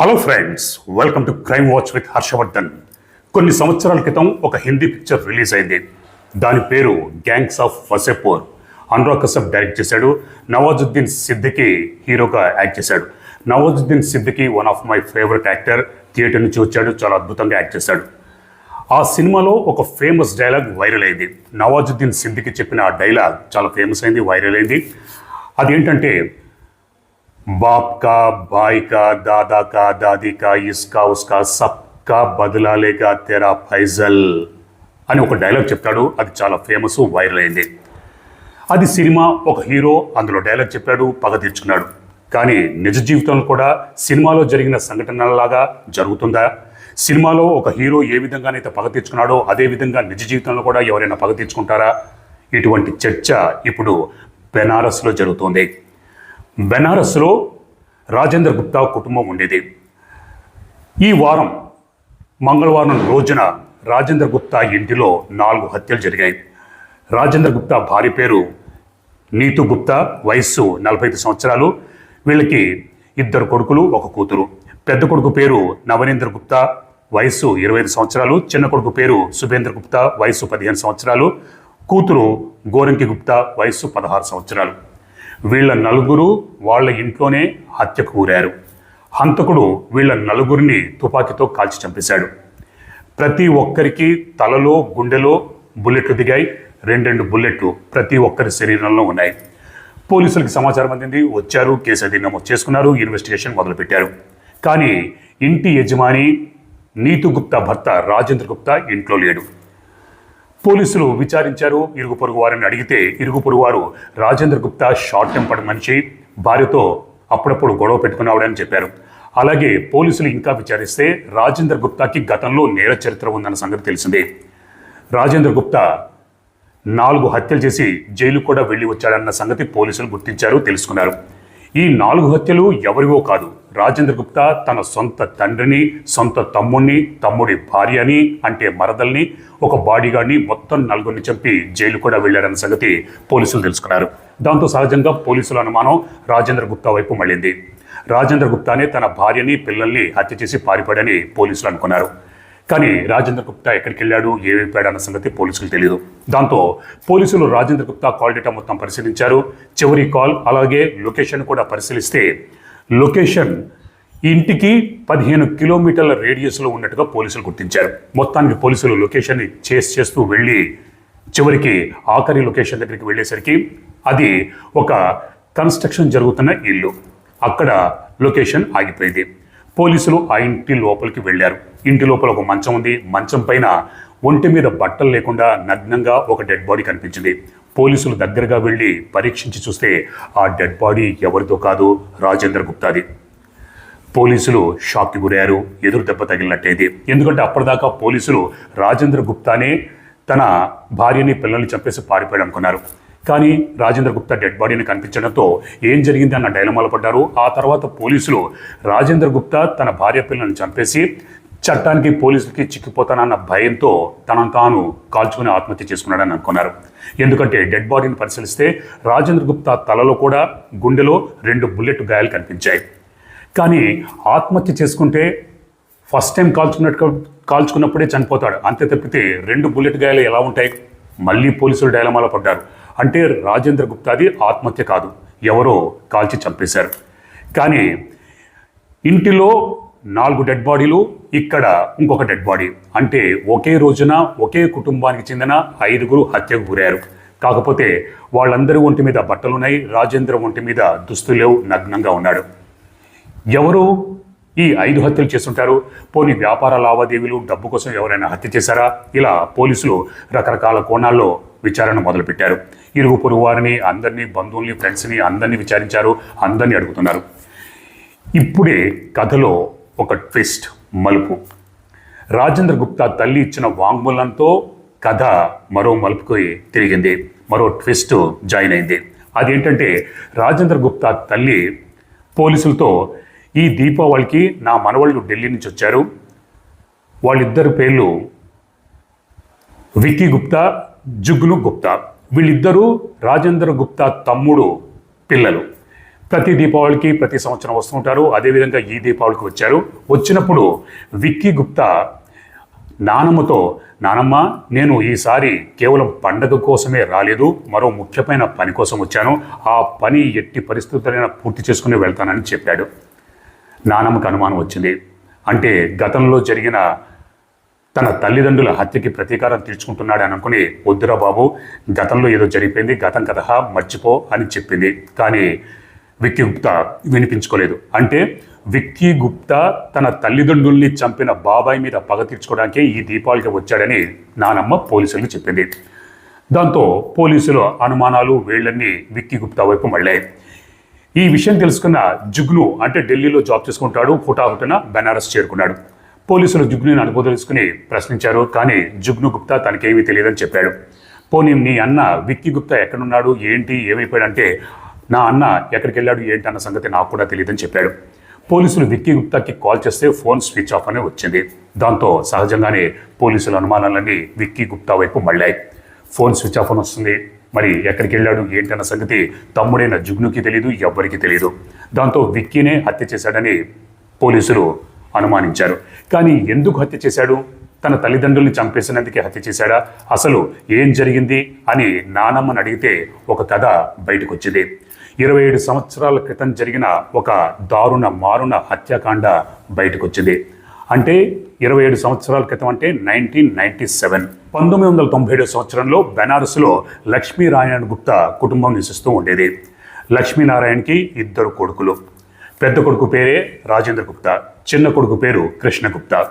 Hello friends welcome to crime watch with Harshavardhan కొన్ని సంవత్సరాల క్రితం ఒక హిందీ పిక్చర్ రిలీజ్ అయింది. దాని పేరు gangs of Wasseypur Anurag Kashyap direct చేశాడు. నవాజుద్దీన్ సిద్దికి హీరోగా యాక్ట్ చేశాడు. Nawazuddin Siddiqui one of my favourite actor theatre నుంచి వచ్చాడు. చాలా అద్భుతంగా యాక్ట్ చేశాడు. ఆ సినిమాలో ఒక ఫేమస్ డైలాగ్ వైరల్ అయింది. నవాజుద్దీన్ సిద్దికి చెప్పిన ఆ డైలాగ్ చాలా ఫేమస్ అయింది వైరల్ అయింది. అదేంటంటే बाप का బాయ్ కా दादा का दादी का ఇస్కా ఉస్కా సబ్కా బదలా తెరా ఫైజల్ అని ఒక డైలాగ్ చెప్తాడు. అది చాలా ఫేమస్ వైరల్ అయింది. అది సినిమా ఒక హీరో అందులో డైలాగ్ చెప్పాడు పగ తీర్చుకున్నాడు. కానీ నిజ జీవితంలో కూడా సినిమాలో జరిగిన సంఘటనలాగా జరుగుతుందా? సినిమాలో ఒక హీరో ఏ విధంగానైతే పగ తీర్చుకున్నాడో అదే విధంగా నిజ జీవితంలో కూడా ఎవరైనా పగ తీర్చుకుంటారా? ఇటువంటి చర్చ ఇప్పుడు బెనారస్లో జరుగుతోంది. బెనారస్లో రాజేంద్ర గుప్తా కుటుంబం ఉండేది. ఈ వారం మంగళవారం రోజున రాజేంద్ర గుప్తా ఇంటిలో నాలుగు హత్యలు జరిగాయి. రాజేంద్ర గుప్తా భార్య పేరు నీతు గుప్తా వయస్సు నలభై ఐదు సంవత్సరాలు. వీళ్ళకి ఇద్దరు కొడుకులు ఒక కూతురు. పెద్ద కొడుకు పేరు నవనేంద్ర గుప్తా వయస్సు ఇరవై ఐదు సంవత్సరాలు. చిన్న కొడుకు పేరు సుభేంద్ర గుప్తా వయస్సు పదిహేను సంవత్సరాలు. కూతురు గోరంకి గుప్తా వయస్సు పదహారు సంవత్సరాలు. వీళ్ళ నలుగురు వాళ్ళ ఇంట్లోనే హత్యకు కూరారు హంతకుడు వీళ్ళ నలుగురిని తుపాకీతో కాల్చి చంపేశాడు. ప్రతి ఒక్కరికి తలలో గుండెలో బుల్లెట్లు దిగాయి. రెండెండు బుల్లెట్లు ప్రతి ఒక్కరి శరీరంలో ఉన్నాయి. పోలీసులకు సమాచారం అందింది. వచ్చారు కేసు అది నమోదు చేసుకున్నారు ఇన్వెస్టిగేషన్ మొదలుపెట్టారు. కానీ ఇంటి యజమాని నీతు గుప్తా భర్త రాజేంద్ర గుప్తా ఇంట్లో లేడు. పోలీసులు విచారించారు. ఇరుగు పొరుగు వారిని అడిగితే ఇరుగు పొరుగు వారు రాజేంద్ర గుప్తా షార్ట్ టెంపర్డ్ మనిషి భార్యతో అప్పుడప్పుడు గొడవ పెట్టుకున్నాడని చెప్పారు. అలాగే పోలీసులు ఇంకా విచారిస్తే రాజేంద్ర గుప్తాకి గతంలో నేర చరిత్ర ఉందన్న సంగతి తెలిసిందే. రాజేంద్ర గుప్తా నాలుగు హత్యలు చేసి జైలు కూడా వెళ్ళి వచ్చాడన్న సంగతి పోలీసులు గుర్తించారు తెలుసుకున్నారు. ఈ నాలుగు హత్యలు ఎవరివో కాదు రాజేంద్ర గుప్తా తన సొంత తండ్రిని సొంత తమ్ముణ్ణి తమ్ముడి భార్యని అంటే మరదల్ని ఒక బాడీగార్డ్ని మొత్తం నలుగురిని చంపి జైలు కూడా వెళ్ళాడన్న సంగతి పోలీసులు తెలుసుకున్నారు. దాంతో సహజంగా పోలీసుల అనుమానం రాజేంద్ర గుప్తా వైపు మళ్ళింది. రాజేంద్ర గుప్తానే తన భార్యని పిల్లల్ని హత్య చేసి పారిపోయాడని పోలీసులు అనుకున్నారు. కానీ రాజేంద్ర గుప్తా ఎక్కడికి వెళ్ళాడు ఏమైపోయాడు అన్న సంగతి పోలీసులకు తెలియదు దాంతో పోలీసులు రాజేంద్ర గుప్తా కాల్ డేటా మొత్తం పరిశీలించారు. చివరి కాల్ అలాగే లొకేషన్ కూడా పరిశీలిస్తే లొకేషన్. ఇంటికి పదిహేను కిలోమీటర్ల రేడియస్లో ఉన్నట్టుగా పోలీసులు గుర్తించారు. మొత్తానికి పోలీసులు లొకేషన్ని చేస్ చేస్తూ వెళ్ళి చివరికి ఆఖరి లొకేషన్ దగ్గరికి వెళ్ళేసరికి అది ఒక కన్స్ట్రక్షన్ జరుగుతున్న ఇల్లు. అక్కడ లొకేషన్ ఆగిపోయింది. పోలీసులు ఆ ఇంటి లోపలికి వెళ్ళారు. ఇంటి లోపల ఒక మంచం ఉంది. మంచం పైన ఒంటి మీద బట్టలు లేకుండా నగ్నంగా ఒక డెడ్ బాడీ కనిపించింది. పోలీసులు దగ్గరగా వెళ్ళి పరీక్షించి చూస్తే ఆ డెడ్ బాడీ ఎవరితో కాదు రాజేంద్ర గుప్తాది. పోలీసులు షాక్కి గురయ్యారు. ఎదురు దెబ్బ తగిలినట్టేది ఎందుకంటే అప్పటిదాకా పోలీసులు రాజేంద్ర గుప్తానే తన భార్యని పిల్లల్ని చంపేసి పారిపోయాడు అనుకున్నారు. కానీ రాజేంద్ర గుప్తా డెడ్ బాడీని కనిపించడంతో ఏం జరిగింది అన్న డైలమాలో పడ్డారు. ఆ తర్వాత పోలీసులు రాజేంద్ర గుప్తా తన భార్య పిల్లల్ని చంపేసి చట్టానికి పోలీసులకి చిక్కిపోతానన్న భయంతో తనను తాను కాల్చుకుని ఆత్మహత్య చేసుకున్నాడని అనుకున్నారు. ఎందుకంటే డెడ్ బాడీని పరిశీలిస్తే రాజేంద్ర గుప్తా తలలో కూడా గుండెలో రెండు బుల్లెట్ గాయాలు కనిపించాయి. కానీ ఆత్మహత్య చేసుకుంటే ఫస్ట్ టైం కాల్చుకున్నట్టు కాల్చుకున్నప్పుడే చనిపోతాడు. అంతే తప్పితే రెండు బుల్లెట్ గాయాలు ఎలా ఉంటాయి? మళ్ళీ పోలీసులు డైలమాలో పడ్డారు. అంటే రాజేంద్ర గుప్తాది ఆత్మహత్య కాదు. ఎవరో కాల్చి చంపేశారు. కానీ ఇంటిలో నాలుగు డెడ్ బాడీలు ఇక్కడ ఇంకొక డెడ్ బాడీ అంటే ఒకే రోజున ఒకే కుటుంబానికి చెందిన ఐదుగురు హత్యకు గురయ్యారు. కాకపోతే వాళ్ళందరి ఒంటి మీద బట్టలున్నాయి రాజేంద్ర ఒంటి మీద దుస్తులేవు నగ్నంగా ఉన్నాడు. ఎవరు ఈ ఐదు హత్యలు చేస్తుంటారు? పోనీ వ్యాపార లావాదేవీలు డబ్బు కోసం ఎవరైనా హత్య చేశారా? ఇలా పోలీసులు రకరకాల కోణాల్లో విచారణ మొదలుపెట్టారు. ఇరుగు పొరుగు వారిని అందరినీ బంధువుల్ని ఫ్రెండ్స్ని అందరినీ విచారించారు అందరినీ అడుగుతున్నారు. ఇప్పుడే కథలో ఒక ట్విస్ట్ మలుపు. రాజేంద్ర గుప్తా తల్లి ఇచ్చిన వాంగ్మూలంతో కథ మరో మలుపుకు తిరిగింది మరో ట్విస్ట్ జాయిన్ అయింది. అదేంటంటే రాజేంద్ర గుప్తా తల్లి పోలీసులతో ఈ దీపావళికి నా మనవాళ్ళు ఢిల్లీ నుంచి వచ్చారు. వాళ్ళిద్దరు పేర్లు విక్కీ గుప్తా జుగ్ను గుప్తా. వీళ్ళిద్దరూ రాజేంద్ర గుప్తా తమ్ముడు పిల్లలు. ప్రతి దీపావళికి ప్రతి సంవత్సరం వస్తుంటారు అదేవిధంగా ఈ దీపావళికి వచ్చారు. వచ్చినప్పుడు విక్కీ గుప్తా నానమ్మతో నానమ్మ నేను ఈసారి కేవలం పండగ కోసమే రాలేదు. మరో ముఖ్యమైన పని కోసం వచ్చాను. ఆ పని ఎట్టి పరిస్థితులైనా పూర్తి చేసుకుని వెళ్తానని చెప్పాడు. నానమ్మకు అనుమానం వచ్చింది. అంటే గతంలో జరిగిన తన తల్లిదండ్రుల హత్యకి ప్రతీకారం తీర్చుకుంటున్నాడు అని అనుకుని వద్దురా బాబు గతంలో ఏదో జరిగిపోయింది. గతం కథ మర్చిపో అని చెప్పింది. కానీ విక్కీ గుప్తా వినిపించుకోలేదు. అంటే విక్కీ గుప్తా తన తల్లిదండ్రుల్ని చంపిన బాబాయ్ మీద పగ తీర్చుకోవడానికే ఈ దీపావళికి వచ్చాడని నానమ్మ పోలీసులకు చెప్పింది. దాంతో పోలీసులు అనుమానాలు వేళ్ళన్నీ విక్కీ గుప్తా వైపు మళ్ళాయి. ఈ విషయం తెలుసుకున్న జుగ్ను అంటే ఢిల్లీలో జాబ్ చేసుకుంటాడు హుటాహుటన బెనారస్ చేరుకున్నాడు. పోలీసులు జుగ్నుని అనుభవం తెలుసుకుని ప్రశ్నించారు కానీ జుగ్ను గుప్తా తనకేమీ తెలియదని చెప్పాడు. పోనీ నీ అన్న విక్కీ గుప్తా ఎక్కడున్నాడు ఏంటి ఏమైపోయాడంటే నా అన్న ఎక్కడికి వెళ్ళాడు ఏంటన్న సంగతి నాకు కూడా తెలియదని చెప్పాడు. పోలీసులు విక్కీ గుప్తాకి కాల్ చేస్తే ఫోన్ స్విచ్ ఆఫ్ అని వచ్చింది. దాంతో సహజంగానే పోలీసుల అనుమానాలన్నీ విక్కీ గుప్తా వైపు మళ్ళాయి. ఫోన్ స్విచ్ ఆఫ్ అని వస్తుంది. మరి ఎక్కడికి వెళ్ళాడు ఏంటన్న సంగతి తమ్ముడైన జుగ్నుకి తెలియదు ఎవ్వరికి తెలియదు దాంతో విక్కీనే హత్య చేశాడని పోలీసులు అనుమానించారు. కానీ ఎందుకు హత్య చేశాడు? తన తల్లిదండ్రుల్ని చంపేసినందుకే హత్య చేశాడా? అసలు ఏం జరిగింది అని నానమ్మని అడిగితే ఒక కథ బయటకు వచ్చింది ఇరవై ఏడు సంవత్సరాల క్రితం జరిగిన ఒక దారుణ మారుణ హత్యాకాండ బయటకొచ్చింది. అంటే ఇరవై ఏడు సంవత్సరాల క్రితం అంటే నైన్టీన్ నైన్టీ సెవెన్. పంతొమ్మిది వందల తొంభై ఏడు సంవత్సరంలో బెనారస్లో లక్ష్మీనారాయణ గుప్తా కుటుంబం నివసిస్తూ ఉండేది. లక్ష్మీనారాయణకి ఇద్దరు కొడుకులు. పెద్ద కొడుకు పేరే రాజేంద్ర గుప్తా చిన్న కొడుకు పేరు కృష్ణ గుప్తా.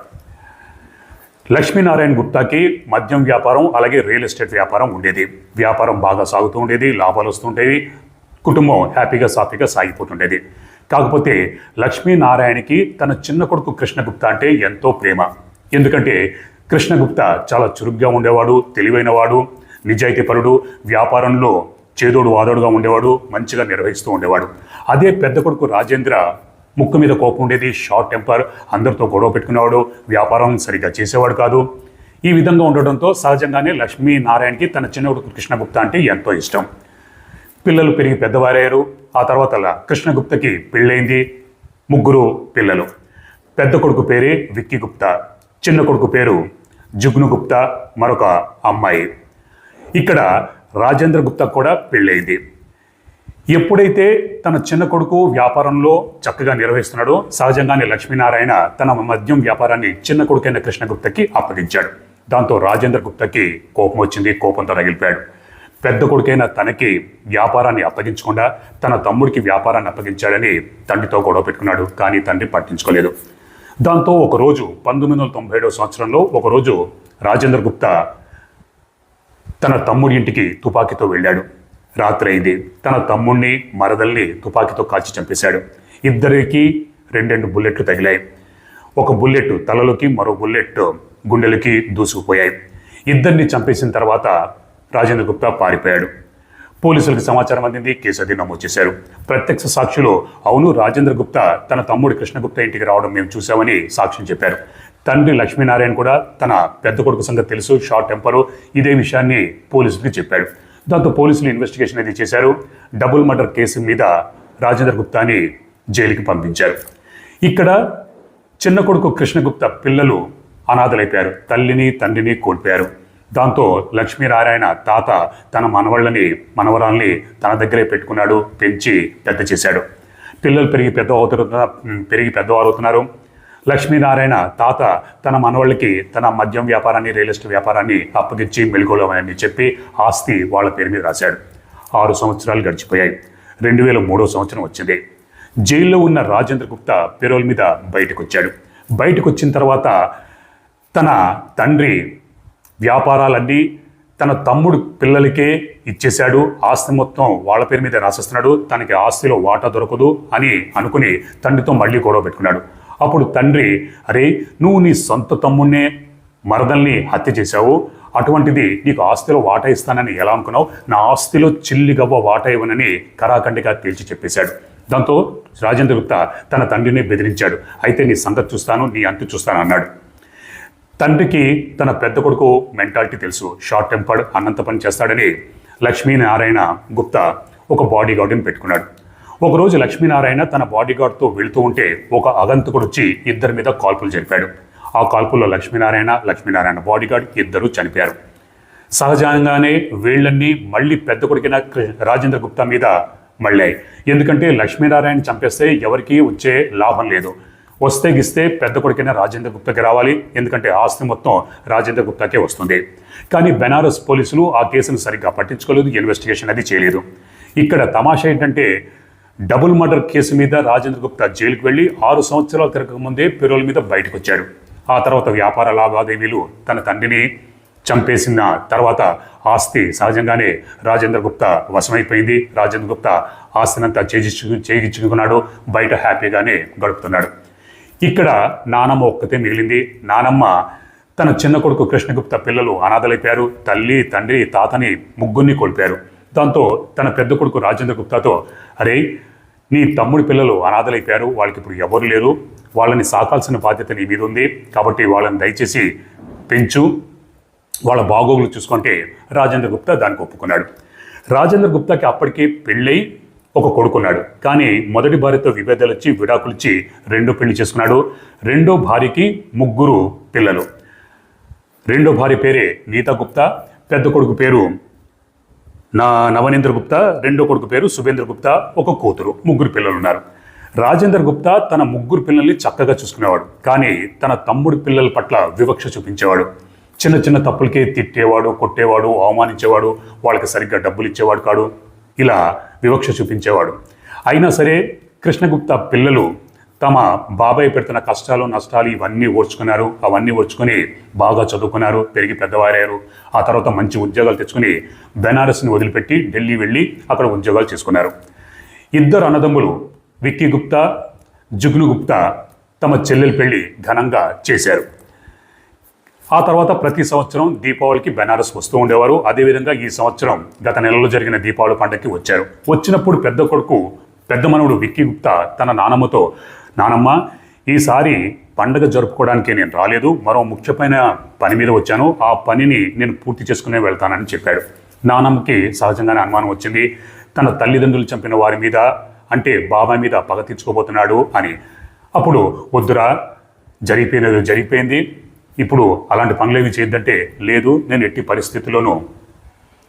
లక్ష్మీనారాయణ గుప్తాకి మద్యం వ్యాపారం అలాగే రియల్ ఎస్టేట్ వ్యాపారం ఉండేది. వ్యాపారం బాగా సాగుతూ ఉండేది లాభాలు వస్తుండేవి కుటుంబం హ్యాపీగా సాఫీగా సాగిపోతుండేది. కాకపోతే లక్ష్మీనారాయణకి తన చిన్న కొడుకు కృష్ణగుప్త అంటే ఎంతో ప్రేమ. ఎందుకంటే కృష్ణగుప్త చాలా చురుగ్గా ఉండేవాడు తెలివైనవాడు నిజాయితీపరుడు వ్యాపారంలో చేదోడు వాదోడుగా ఉండేవాడు మంచిగా నిర్వహిస్తూ ఉండేవాడు. అదే పెద్ద కొడుకు రాజేంద్ర ముక్కు మీద కోపం ఉండేది షార్ట్ టెంపర్ అందరితో గొడవ పెట్టుకునేవాడు వ్యాపారం సరిగ్గా చేసేవాడు కాదు. ఈ విధంగా ఉండడంతో సహజంగానే లక్ష్మీనారాయణకి తన చిన్న కొడుకు కృష్ణగుప్త అంటే ఎంతో ఇష్టం. పిల్లలు పెరిగి పెద్దవారయ్యారు. ఆ తర్వాత కృష్ణగుప్తకి పెళ్ళైంది. ముగ్గురు పిల్లలు. పెద్ద కొడుకు పేరే విక్కీ గుప్తా. చిన్న కొడుకు పేరు జుగ్ను గుప్తా. మరొక అమ్మాయి. ఇక్కడ రాజేంద్ర గుప్తా కూడా పెళ్ళైంది. ఎప్పుడైతే తన చిన్న కొడుకు వ్యాపారంలో చక్కగా నిర్వహిస్తున్నాడో సహజంగానే లక్ష్మీనారాయణ తన మద్యం వ్యాపారాన్ని చిన్న కొడుకైన కృష్ణగుప్తకి అప్పగించాడు. దాంతో రాజేంద్ర గుప్తకి కోపం వచ్చింది. కోపంతో రగిలిపాడు పెద్ద కొడుకైన తనకి వ్యాపారాన్ని అప్పగించకుండా తన తమ్ముడికి వ్యాపారాన్ని అప్పగించాడని తండ్రితో గొడవ పెట్టుకున్నాడు కానీ తండ్రి పట్టించుకోలేదు. దాంతో ఒకరోజు పంతొమ్మిది వందల తొంభై ఏడవ సంవత్సరంలో ఒకరోజు రాజేంద్ర గుప్తా తన తమ్ముడి ఇంటికి తుపాకీతో వెళ్ళాడు. రాత్రి అయింది తన తమ్ముణ్ణి మరదల్ని తుపాకీతో కాల్చి చంపేశాడు. ఇద్దరికి రెండెండు బుల్లెట్లు తగిలాయి. ఒక బుల్లెట్ తలలోకి మరో బుల్లెట్ గుండెలకి దూసుకుపోయాయి. ఇద్దరిని చంపేసిన తర్వాత రాజేంద్ర గుప్తా పారిపోయాడు. పోలీసులకు సమాచారం అందింది కేసు అది నమోదు చేశారు. ప్రత్యక్ష సాక్షులు అవును రాజేంద్ర గుప్తా తన తమ్ముడు కృష్ణగుప్తా ఇంటికి రావడం మేము చూసామని సాక్ష్యం చెప్పారు. తండ్రి లక్ష్మీనారాయణ కూడా తన పెద్ద కొడుకు సంగతి తెలుసు షార్ట్ టెంపరు ఇదే విషయాన్ని పోలీసులకు చెప్పాడు దాంతో పోలీసులు ఇన్వెస్టిగేషన్ అది చేశారు. డబుల్ మర్డర్ కేసు మీద రాజేంద్ర గుప్తాని జైలుకి పంపించారు. ఇక్కడ చిన్న కొడుకు కృష్ణగుప్త పిల్లలు అనాథలైపోయారు. తల్లిని తండ్రిని కోల్పోయారు. దాంతో లక్ష్మీనారాయణ తాత తన మనవళ్ళని మనవరాల్ని తన దగ్గరే పెట్టుకున్నాడు పెంచి పెద్ద చేశాడు. పిల్లలు పెరిగి పెద్ద అవుతున్న పెరిగి పెద్దవారు అవుతున్నారు. లక్ష్మీనారాయణ తాత తన మనవాళ్ళకి తన మద్యం వ్యాపారాన్ని రియల్ ఎస్టేట్ వ్యాపారాన్ని అప్పగించి మెలుకోలేమని చెప్పి ఆస్తి వాళ్ళ పేరు మీద రాశాడు. ఆరు సంవత్సరాలు గడిచిపోయాయి. రెండు వేల మూడో సంవత్సరం వచ్చింది. జైల్లో ఉన్న రాజేంద్ర గుప్తా పెరోల్ మీద బయటకు వచ్చాడు బయటకు వచ్చిన తర్వాత తన తండ్రి వ్యాపారాలన్నీ తన తమ్ముడు పిల్లలకే ఇచ్చేశాడు. ఆస్తి మొత్తం వాళ్ళ పేరు మీద రాసేస్తున్నాడు. తనకి ఆస్తిలో వాటా దొరకదు అని అనుకుని తండ్రితో మళ్ళీ గొడవ పెట్టుకున్నాడు. అప్పుడు తండ్రి అరే నువ్వు నీ సొంత తమ్ముడినే మరదల్ని హత్య చేశావు. అటువంటిది నీకు ఆస్తిలో వాటా ఇస్తానని ఎలా అనుకున్నావు? నా ఆస్తిలో చిల్లిగవ్వ వాటా ఇవ్వనని కరాఖండిగా తేల్చి చెప్పేశాడు. దాంతో రాజేంద్రగుప్త తన తండ్రిని బెదిరించాడు. అయితే నీ సంగతి చూస్తాను నీ అంతు చూస్తాను అన్నాడు. తండ్రికి తన పెద్ద కొడుకు మెంటాలిటీ తెలుసు. షార్ట్ టెంపర్డ్ అన్నంత పని చేస్తాడని లక్ష్మీనారాయణ గుప్తా ఒక బాడీ గార్డుని పెట్టుకున్నాడు. ఒకరోజు లక్ష్మీనారాయణ తన బాడీగార్డ్తో వెళుతూ ఉంటే ఒక అగంతకుడు వచ్చి ఇద్దరి మీద కాల్పులు జరిపాడు. ఆ కాల్పుల్లో లక్ష్మీనారాయణ లక్ష్మీనారాయణ బాడీగార్డ్ ఇద్దరు చనిపోయారు. సహజంగానే వీళ్ళన్నీ మళ్ళీ పెద్ద కొడుకిన రాజేంద్ర గుప్తా మీద మళ్ళాయి. ఎందుకంటే లక్ష్మీనారాయణ చంపేస్తే ఎవరికీ వచ్చే లాభం లేదు. వస్తే గిస్తే పెద్ద కొడుకైన రాజేంద్ర గుప్తాకి రావాలి. ఎందుకంటే ఆస్తి మొత్తం రాజేంద్ర గుప్తాకే వస్తుంది. కానీ బెనారస్ పోలీసులు ఆ కేసును సరిగ్గా పట్టించుకోలేదు. ఇన్వెస్టిగేషన్ అది చేయలేదు. ఇక్కడ తమాషా ఏంటంటే డబుల్ మర్డర్ కేసు మీద రాజేంద్ర గుప్తా జైలుకు వెళ్ళి ఆరు సంవత్సరాలు తిరగకముందే పెరోల్ మీద బయటకు వచ్చాడు ఆ తర్వాత వ్యాపార లావాదేవీలు తన తండ్రిని చంపేసిన తర్వాత ఆస్తి సహజంగానే రాజేంద్ర గుప్తా వశమైపోయింది. రాజేంద్ర గుప్తా ఆస్తినంతా చేజిచ్చు చేయించుకున్నాడు బయట హ్యాపీగానే గడుపుతున్నాడు. ఇక్కడ నానమ్మ ఒక్కతే మిగిలింది. నానమ్మ తన చిన్న కొడుకు కృష్ణగుప్త పిల్లలు అనాథలైపోయారు. తల్లి తండ్రి తాతని ముగ్గురిని కోల్పోయారు. దాంతో తన పెద్ద కొడుకు రాజేంద్ర గుప్తాతో అరే నీ తమ్ముడి పిల్లలు అనాథలైపోయారు. వాళ్ళకి ఇప్పుడు ఎవరు లేరు? వాళ్ళని సాకాల్సిన బాధ్యత నీ మీద ఉంది. కాబట్టి వాళ్ళని దయచేసి పెంచు. వాళ్ళ బాగోగులు చూసుకుంటే రాజేంద్ర గుప్తా దానికి ఒప్పుకున్నాడు. రాజేంద్ర గుప్తాకి అప్పటికే పెళ్ళై ఒక కొడుకున్నాడు. కానీ మొదటి భార్యతో విభేదాలు వచ్చి విడాకులిచ్చి రెండో పెళ్ళి చేసుకున్నాడు. రెండో భార్యకి ముగ్గురు పిల్లలు. రెండో భార్య పేరే నీతా గుప్తా పెద్ద కొడుకు పేరు నా నవనేంద్ర గుప్తా రెండో కొడుకు పేరు సుభేంద్ర గుప్తా ఒక కూతురు ముగ్గురు పిల్లలు ఉన్నారు రాజేంద్ర గుప్తా తన ముగ్గురు పిల్లల్ని చక్కగా చూసుకునేవాడు. కానీ తన తమ్ముడి పిల్లల పట్ల వివక్ష చూపించేవాడు. చిన్న చిన్న తప్పులకే తిట్టేవాడు కొట్టేవాడు అవమానించేవాడు వాళ్ళకి సరిగ్గా డబ్బులు ఇచ్చేవాడు కాడు. ఇలా వివక్ష చూపించేవాడు. అయినా సరే కృష్ణగుప్త పిల్లలు తమ బాబాయ్ పెడుతున్న కష్టాలు నష్టాలు ఇవన్నీ ఓర్చుకున్నారు. అవన్నీ ఓర్చుకొని బాగా చదువుకున్నారు పెరిగి పెద్దవారయ్యారు. ఆ తర్వాత మంచి ఉద్యోగాలు తెచ్చుకుని బెనారస్ని వదిలిపెట్టి ఢిల్లీ వెళ్ళి అక్కడ ఉద్యోగాలు చేసుకున్నారు. ఇద్దరు అన్నదమ్ములు విక్కీ గుప్తా జుగ్ను గుప్తా తమ చెల్లెలు పెళ్ళి ఘనంగా చేశారు. ఆ తర్వాత ప్రతి సంవత్సరం దీపావళికి బెనారస్ వస్తూ ఉండేవారు. అదేవిధంగా ఈ సంవత్సరం గత నెలలో జరిగిన దీపావళి పండుగకి వచ్చారు. వచ్చినప్పుడు పెద్ద కొడుకు పెద్ద మనవుడు విక్కీ గుప్తా తన నానమ్మతో నానమ్మ ఈసారి పండగ జరుపుకోవడానికి నేను రాలేదు. మరో ముఖ్యమైన పని మీద వచ్చాను. ఆ పనిని నేను పూర్తి చేసుకునే వెళ్తానని చెప్పాడు. నానమ్మకి సహజంగానే అనుమానం వచ్చింది. తన తల్లిదండ్రులు చంపిన వారి మీద అంటే బాబాయ్ మీద పగ తీర్చుకోబోతున్నాడు అని. అప్పుడు వద్దురా జరిగిపోయినది జరిగిపోయింది. ఇప్పుడు అలాంటి పనులేవి చేయొద్దంటే లేదు నేను ఎట్టి పరిస్థితుల్లోనూ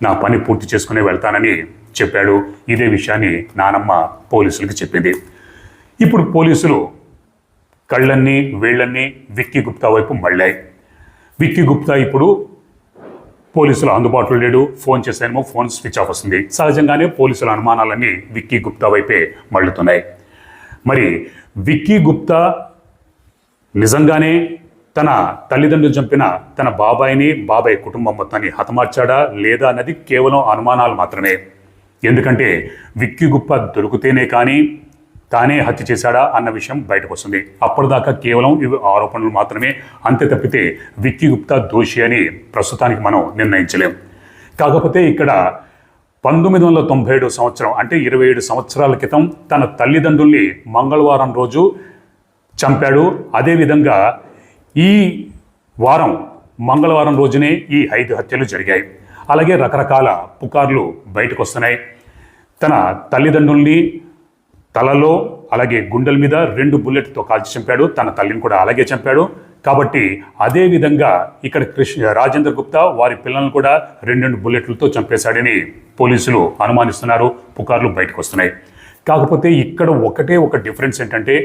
నా పని పూర్తి చేసుకునే వెళ్తానని చెప్పాడు. ఇదే విషయాన్ని నానమ్మ పోలీసులకి చెప్పింది. ఇప్పుడు పోలీసులు కళ్ళన్నీ వేళ్ళన్నీ విక్కీ గుప్తా వైపు మళ్ళాయి. విక్కీ గుప్తా ఇప్పుడు పోలీసులు అందుబాటులో లేడు. ఫోన్ చేశానేమో ఫోన్ స్విచ్ ఆఫ్ వస్తుంది. సహజంగానే పోలీసుల అనుమానాలన్నీ విక్కీ గుప్తా వైపే మళ్ళుతున్నాయి. మరి విక్కీ గుప్తా నిజంగానే తన తల్లిదండ్రులు చంపిన తన బాబాయిని బాబాయ్ కుటుంబం మొత్తాన్ని హతమార్చాడా లేదా అన్నది కేవలం అనుమానాలు మాత్రమే. ఎందుకంటే విక్కీ గుప్ప దొరికితేనే కానీ తానే హత్య చేశాడా అన్న విషయం బయటకు వస్తుంది అప్పటిదాకా కేవలం ఇవి ఆరోపణలు మాత్రమే. అంతే తప్పితే విక్కీ గుప్తా దోషి అని ప్రస్తుతానికి మనం నిర్ణయించలేం. కాకపోతే ఇక్కడ పంతొమ్మిది వందల తొంభై ఏడు సంవత్సరం అంటే ఇరవై ఏడు సంవత్సరాల క్రితం తన తల్లిదండ్రుల్ని మంగళవారం రోజు చంపాడు. అదేవిధంగా ఈ వారం మంగళవారం రోజునే ఈ ఐదు హత్యలు జరిగాయి. అలాగే రకరకాల పుకార్లు బయటకు వస్తున్నాయి తన తల్లిదండ్రుల్ని తలలో అలాగే గుండెల మీద రెండు బుల్లెట్తో కాల్చి చంపాడు. తన తల్లిని కూడా అలాగే చంపాడు. కాబట్టి అదే విధంగా ఇక్కడ కృష్ణ రాజేంద్ర గుప్తా వారి పిల్లలను కూడా రెండు రెండు బుల్లెట్లతో చంపేశాడని పోలీసులు అనుమానిస్తున్నారు. పుకార్లు బయటకు వస్తున్నాయి కాకపోతే ఇక్కడ ఒకటే ఒక డిఫరెన్స్ ఏంటంటే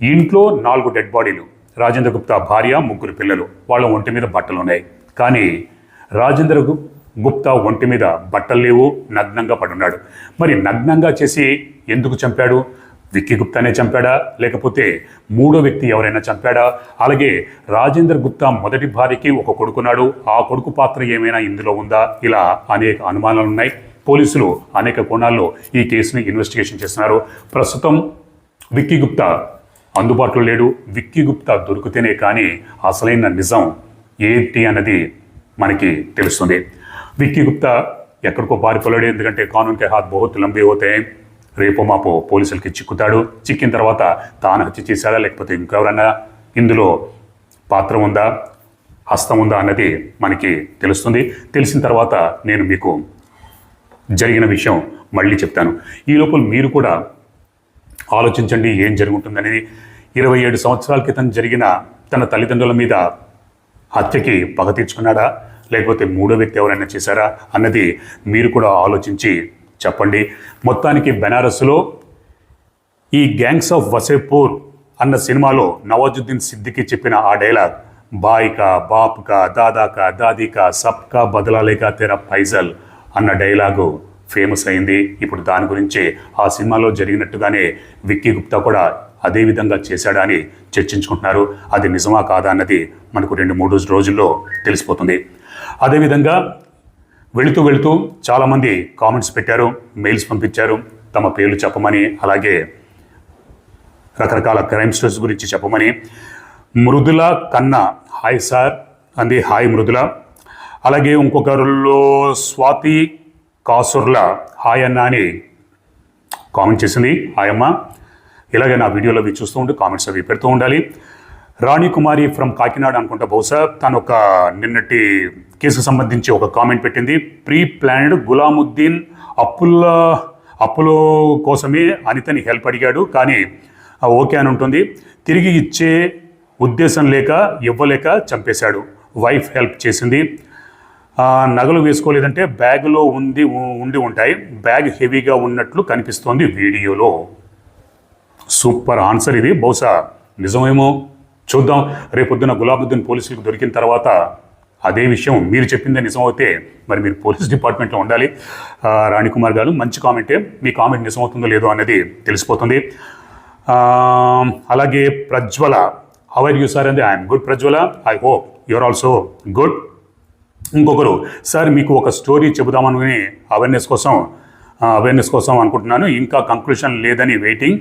ఇంట్లో నాలుగు డెడ్ బాడీలు. రాజేంద్ర గుప్తా భార్య ముగ్గురు పిల్లలు. వాళ్ళ ఒంటి మీద బట్టలు ఉన్నాయి. కానీ రాజేంద్ర గుప్తా ఒంటి మీద బట్టలు లేవు నగ్నంగా పడున్నాడు. మరి నగ్నంగా చేసి ఎందుకు చంపాడు? విక్కీ గుప్తానే చంపాడా? లేకపోతే మూడో వ్యక్తి ఎవరైనా చంపాడా? అలాగే రాజేంద్ర గుప్తా మొదటి భార్యకి ఒక కొడుకున్నాడు. ఆ కొడుకు పాత్ర ఏమైనా ఇందులో ఉందా? ఇలా అనేక అనుమానాలు ఉన్నాయి. పోలీసులు అనేక కోణాల్లో ఈ కేసుని ఇన్వెస్టిగేషన్ చేస్తున్నారు. ప్రస్తుతం విక్కీ గుప్తా అందుబాటులో లేడు. విక్కీ గుప్తా దొరికితేనే కానీ అసలైన నిజం ఏంటి అన్నది మనకి తెలుస్తుంది. విక్కీ గుప్తా ఎక్కడికో పారిపోలేడు. ఎందుకంటే కానూన్ కే హాత్ బహుత్ లంబే అవుతాయి రేపో మాపో పోలీసులకి చిక్కుతాడు. చిక్కిన తర్వాత తాను హత్య చేశాడా లేకపోతే ఇంకెవరన్నా? ఇందులో పాత్ర ఉందా? హస్తం ఉందా అన్నది మనకి తెలుస్తుంది. తెలిసిన తర్వాత నేను మీకు జరిగిన విషయం మళ్ళీ చెప్తాను. ఈ లోపల మీరు కూడా ఆలోచించండి ఏం జరుగుతుందనేది. ఇరవై ఏడు సంవత్సరాల క్రితం జరిగిన తన తల్లిదండ్రుల మీద హత్యకి పగ తీర్చుకున్నాడా? లేకపోతే మూడో వ్యక్తి ఎవరైనా చేశారా? అన్నది మీరు కూడా ఆలోచించి చెప్పండి. మొత్తానికి బెనారస్లో ఈ గ్యాంగ్స్ ఆఫ్ వసేపూర్ అన్న సినిమాలో నవాజుద్దీన్ సిద్దికి చెప్పిన ఆ డైలాగ్ బాయ్ కా బాప్ కా దాదా కా దాదీ కా సబ్ కా బదలాలేకా తెరా ఫైజల్ అన్న డైలాగు ఫేమస్ అయింది. ఇప్పుడు దాని గురించి ఆ సినిమాలో జరిగినట్టుగానే విక్కీ గుప్తా కూడా అదే విధంగా చేశాడా అని చర్చించుకుంటున్నారు. అది నిజమా కాదా అన్నది మనకు రెండు మూడు రోజుల్లో తెలిసిపోతుంది. అదేవిధంగా వెళుతూ వెళుతూ చాలామంది కామెంట్స్ పెట్టారు మెయిల్స్ పంపించారు. తమ పేర్లు చెప్పమని అలాగే రకరకాల క్రైమ్ స్టోరీస్ గురించి చెప్పమని. మృదుల కన్నా హాయ్ సార్ అంది. హాయ్ మృదుల. అలాగే ఇంకొకరిలో స్వాతి కాసుర్ల హాయన్న అని కామెంట్ చేసింది. హాయమ్మ ఇలాగే నా వీడియోలో అవి చూస్తూ ఉంటే కామెంట్స్ అవి పెడుతూ ఉండాలి. రాణి కుమారి ఫ్రమ్ కాకినాడ అనుకుంటా బహుశా తను ఒక నిన్నటి కేసుకు సంబంధించి ఒక కామెంట్ పెట్టింది. ప్రీ ప్లాన్డ్ గులాముద్దీన్ అప్పుల అప్పులో కోసమే అనితని హెల్ప్ అడిగాడు. కానీ ఓకే అని ఉంటుంది. తిరిగి ఇచ్చే ఉద్దేశం లేక ఇవ్వలేక చంపేశాడు. వైఫ్ హెల్ప్ చేసింది. నగలు వేసుకోలేదంటే బ్యాగులో ఉంది ఉండి ఉంటాయి. బ్యాగ్ హెవీగా ఉన్నట్లు కనిపిస్తోంది వీడియోలో. సూపర్ ఆన్సర్ ఇది. బహుశా నిజమేమో చూద్దాం. రేపొద్దున గులాబుద్దీన్ పోలీసులకు దొరికిన తర్వాత అదే విషయం మీరు చెప్పిందే నిజమైతే మరి మీరు పోలీస్ డిపార్ట్మెంట్లో ఉండాలి. రాణికుమార్ గారు మంచి కామెంటే. మీ కామెంట్ నిజమవుతుందో లేదో అనేది తెలిసిపోతుంది. అలాగే Prajwala how are you sir అంది. I'm good Prajwala. I hope your also good ఇంకొకరు సార్ మీకు ఒక స్టోరీ చెబుదామనుకుని అవేర్నెస్ కోసం అవేర్నెస్ కోసం అనుకుంటున్నాను. ఇంకా కంక్లూషన్ లేదని వెయిటింగ్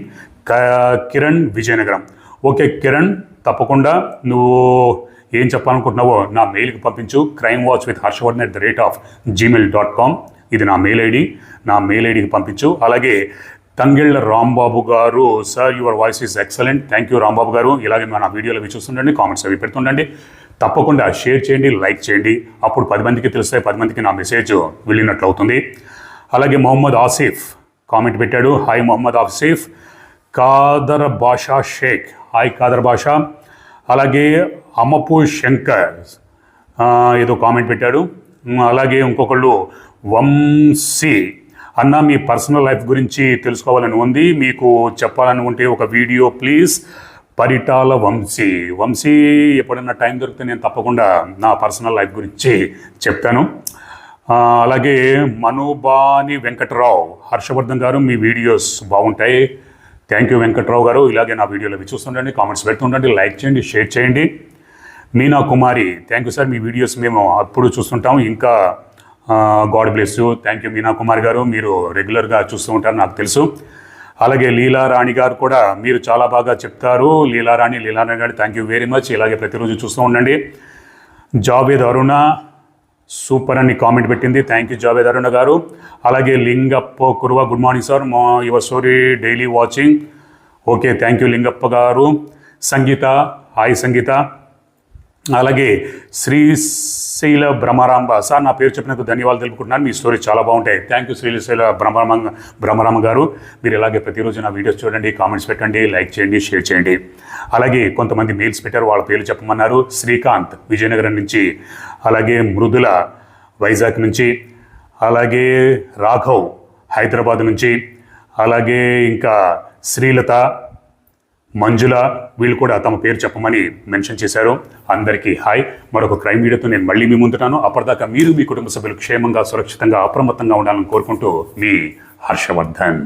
క- కిరణ్ విజయనగరం. ఓకే కిరణ్ తప్పకుండా నువ్వు ఏం చెప్పాలనుకుంటున్నావో నా మెయిల్కి పంపించు. Crime watch with Harshavardhan at the rate of Gmail dot com ఇది నా మెయిల్ ఐడి నా మెయిల్ ఐడికి పంపించు. అలాగే Tangilla Rambabu garu sir your voice is excellent. Thank you Rambabu garu. ఇలాగే మన వీడియోలు అవి చూస్తుండండి కామెంట్స్ అవి పెడుతుండండి. తప్పకుండా షేర్ చేయండి లైక్ చేయండి. అప్పుడు పది మందికి తెలిస్తే పది మందికి నా మెసేజ్ వెళ్ళినట్లు అవుతుంది అలాగే మొహమ్మద్ ఆసిఫ్ కామెంట్ పెట్టాడు. హాయ్ మొహమ్మద్ ఆసిఫ్. కాదర్ బాషా షేక్. హాయ్ కాదర్ బాషా. అలాగే అమపు శంకర్ ఏదో కామెంట్ పెట్టాడు. అలాగే ఇంకొకళ్ళు వంశీ. అన్న మీ పర్సనల్ లైఫ్ గురించి తెలుసుకోవాలని ఉంది. మీకు చెప్పాలని ఉంటే ఒక వీడియో ప్లీజ్. పరిటాల వంశీ. వంశీ ఎప్పుడైనా టైం దొరికితే నేను తప్పకుండా నా పర్సనల్ లైఫ్ గురించి చెప్తాను. అలాగే మనుబాని వెంకట్రావు హర్షవర్ధన్ గారు మీ వీడియోస్ బాగుంటాయి. Thank you Venkatrao garu. ఇలాగే నా వీడియోలు అవి చూస్తుండండి కామెంట్స్ పెడుతుండండి లైక్ చేయండి షేర్ చేయండి. Meena Kumari thank you sir. Me videos మేము అప్పుడు చూస్తుంటాం. ఇంకా God bless you. Thank you Meena Kumari garu. మీరు రెగ్యులర్గా చూస్తూ ఉంటారు నాకు తెలుసు. అలాగే లీలారాణి గారు కూడా మీరు చాలా బాగా చెప్తారు. లీలారాణి లీలారాణి గారు థ్యాంక్ యూ వెరీ మచ్ ఇలాగే ప్రతిరోజు చూస్తూ ఉండండి. జావేద్ అరుణ సూపర్ అని కామెంట్ పెట్టింది. Thank you Javed Aruna garu. అలాగే Lingappa Kuruva good morning sir మా your story daily watching okay thank you Lingappa garu. Sangeetha hi Sangeetha. అలాగే శ్రీశైల భ్రమరాంబ సార్ నా పేరు చెప్పినందుకు ధన్యవాదాలు తెలుపుకుంటున్నాను. మీ స్టోరీ చాలా బాగుంటాయి. Thank you Srisaila Bhramarama Bhramarama garu. మీరు ఇలాగే ప్రతిరోజు నా వీడియోస్ చూడండి కామెంట్స్ పెట్టండి లైక్ చేయండి షేర్ చేయండి. అలాగే కొంతమంది మెయిల్స్ పెట్టారు వాళ్ళ పేర్లు చెప్పమన్నారు. శ్రీకాంత్ విజయనగరం నుంచి అలాగే మృదుల వైజాగ్ నుంచి అలాగే రాఘవ్ హైదరాబాద్ నుంచి అలాగే ఇంకా శ్రీలత మంజుల వీళ్ళు కూడా తమ పేరు చెప్పమని మెన్షన్ చేశారు. అందరికీ హాయ్. మరొక క్రైమ్ వీడియోతో నేను మళ్ళీ మీ ముందుతాను అప్పటిదాకా మీరు మీ కుటుంబ సభ్యులు క్షేమంగా సురక్షితంగా అప్రమత్తంగా ఉండాలని కోరుకుంటూ మీ హర్షవర్ధన్.